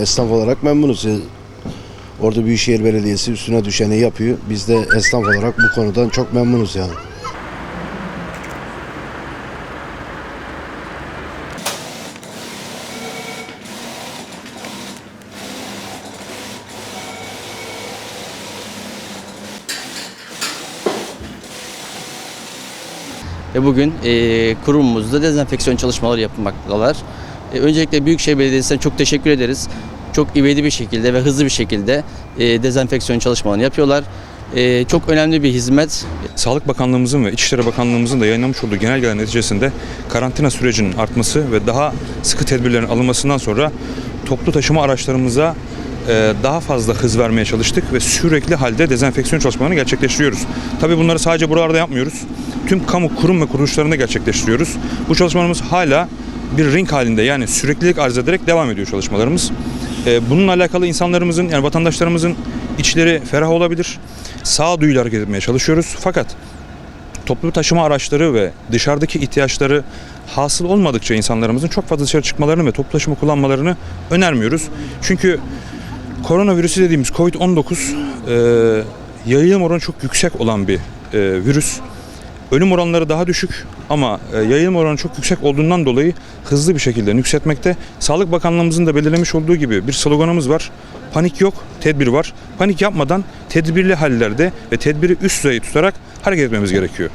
Esnaf olarak memnunuz. Ee, Orada Büyükşehir Belediyesi üstüne düşeni yapıyor. Biz de esnaf olarak bu konudan çok memnunuz yani. Ve bugün e, kurumumuzda dezenfeksiyon çalışmaları yapmaktalar. E, öncelikle Büyükşehir Belediyesi'ne çok teşekkür ederiz. Çok ivedi bir şekilde ve hızlı bir şekilde e, dezenfeksiyon çalışmalarını yapıyorlar. E, çok önemli bir hizmet. Sağlık Bakanlığımızın ve İçişleri Bakanlığımızın da yayınlamış olduğu genelgeler neticesinde karantina sürecinin artması ve daha sıkı tedbirlerin alınmasından sonra toplu taşıma araçlarımıza daha fazla hız vermeye çalıştık ve sürekli halde dezenfeksiyon çalışmalarını gerçekleştiriyoruz. Tabii bunları sadece buralarda yapmıyoruz. Tüm kamu kurum ve kuruluşlarında gerçekleştiriyoruz. Bu çalışmalarımız hala bir ring halinde yani süreklilik arz ederek devam ediyor çalışmalarımız. E, Bununla alakalı insanlarımızın yani vatandaşlarımızın içleri ferah olabilir. Sağduyuyla hareket etmeye çalışıyoruz. Fakat toplu taşıma araçları ve dışarıdaki ihtiyaçları hasıl olmadıkça insanlarımızın çok fazla dışarı çıkmalarını ve toplu taşıma kullanmalarını önermiyoruz. Çünkü koronavirüsü dediğimiz COVID-19 e, yayılım oranı çok yüksek olan bir e, virüs. Ölüm oranları daha düşük ama e, yayılım oranı çok yüksek olduğundan dolayı hızlı bir şekilde nüksetmekte. Sağlık Bakanlığımızın da belirlemiş olduğu gibi bir sloganımız var. Panik yok, tedbir var. Panik yapmadan tedbirli hallerde ve tedbiri üst düzey tutarak hareket etmemiz gerekiyor.